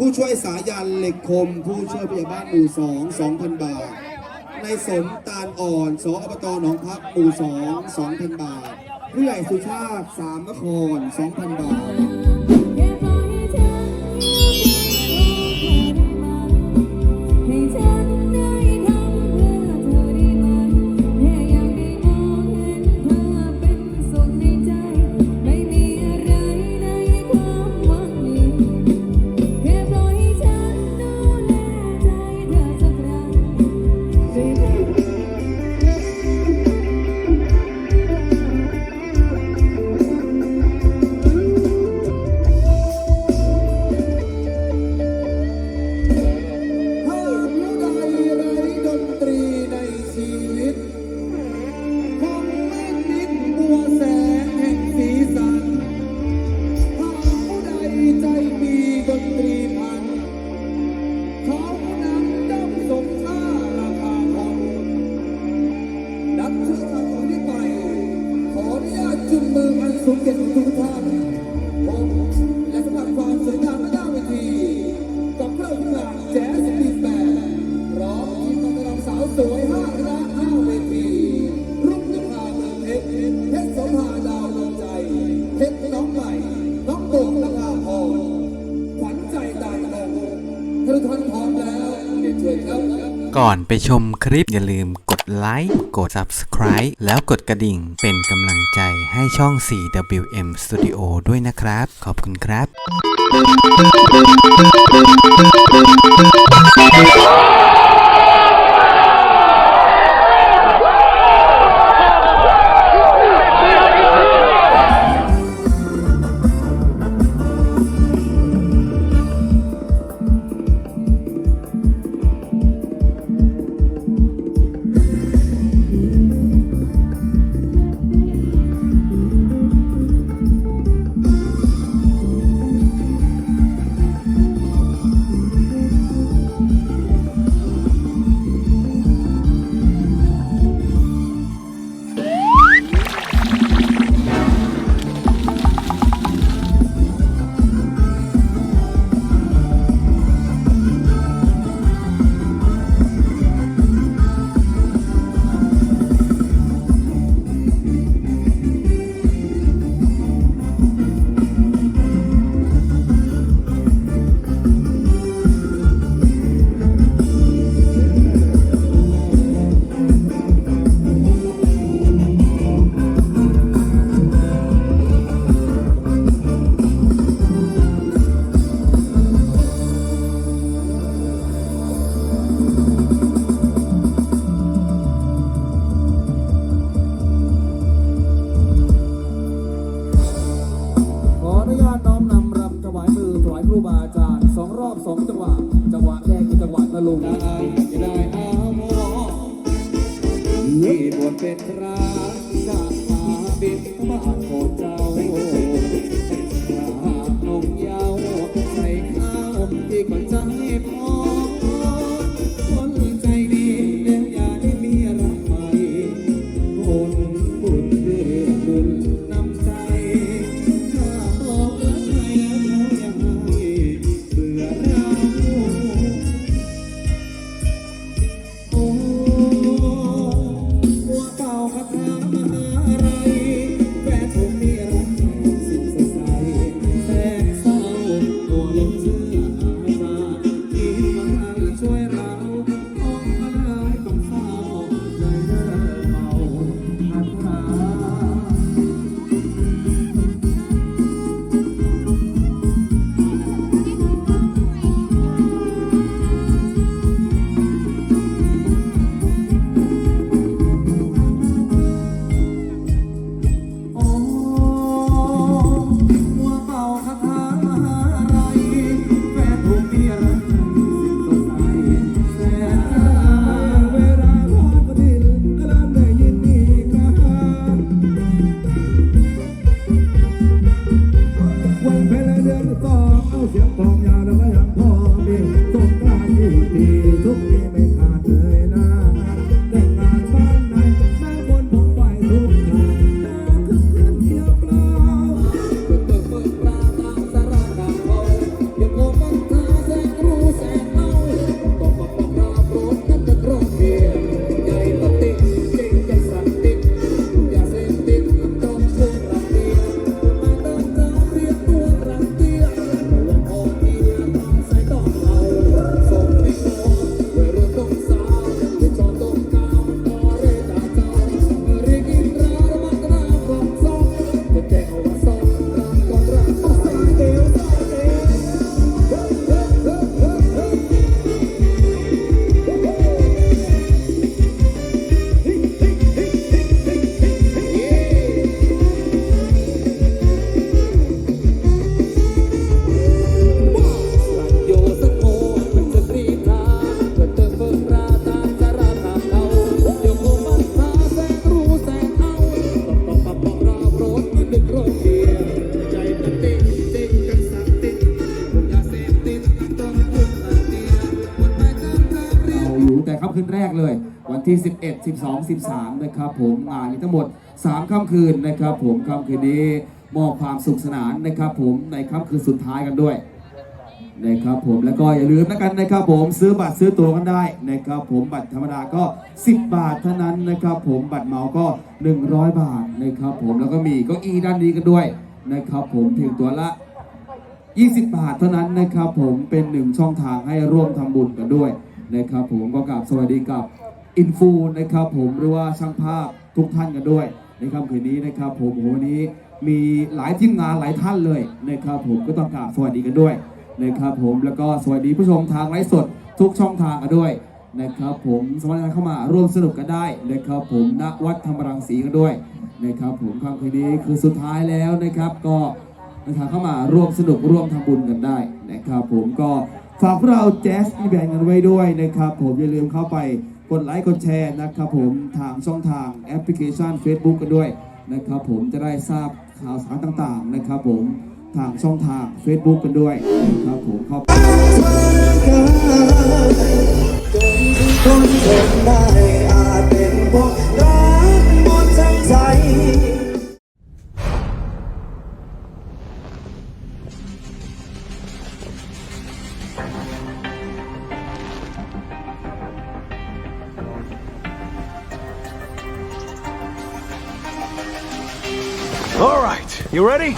ผู้ช่วยสายันเหล็กคม ผู้ช่วยพยาบาลหมู่สองสองพันบาท ในสมตาลอ่อนสอบตหนองพักหมู่สองสองพันบาท ผู้ใหญ่สุชาติสามนครสองพันบาท ก่อนไปชมคลิปอย่าลืมกดไลค์กด Subscribe แล้วกดกระดิ่งเป็นกำลังใจให้ช่อง 4WM Studio ด้วยนะครับ ขอบคุณครับ Có ở Diệp แรกเลย วันที่ 11 12 13 นะครับผมงานนี้ทั้งหมด 3ค่ำคืนนะครับ ผมค่ำคืนนี้มอบความสุขสนานนะครับ ผมในค่ำคืนสุดท้ายกันด้วยนะครับผมแล้วก็อย่าลืมนะกันนะครับ ผมซื้อบัตรซื้อตั๋วกันได้นะครับผมบัตรธรรมดาก็ 10 บาทเท่านั้นนะครับ ผมบัตรเมาก็ 100 บาทนะครับ ผมแล้วก็มีเก็อีด้านนี้กันด้วยนะครับ ผมเพียงตัวละ 20 บาทเท่านั้นนะครับ ผมเป็นหนึ่งช่องทางให้ร่วมทำบุญกันด้วย นะครับผมก็กราบสวัสดีกับอินฟูนะครับผมหรือว่าช่างภาพทุกท่านกันด้วยในค่ำคืนนี้นะครับผมวันนี้มีหลายทีมงานหลายท่านเลยนะครับผมก็ต้องกราบสวัสดีกันด้วยนะครับผมแล้วก็สวัสดีผู้ชมทางไลฟ์สดทุกช่องทางกันด้วยนะครับผมสามารถเข้ามาร่วมสนุกกันได้นะครับผมณวัดธรรมรังสีกันด้วยนะครับผมค่ำคืนนี้คือสุดท้ายแล้วนะครับ ก็นะครับเข้ามาร่วมสนุกร่วมทำบุญกันได้นะครับผมก็ ฝากพวกเราแจ๊สอีแบนกันไว้ด้วยนะครับ ผมอย่าลืมเข้าไปกดไลค์กดแชร์นะครับผมทางช่องทางแอปพลิเคชัน Facebook กันด้วยนะครับผมจะได้ทราบข่าวสารต่างๆนะครับผมทางช่องทาง Facebook กันด้วยนะครับผมเข้าคนทนได้อาจเ you ready?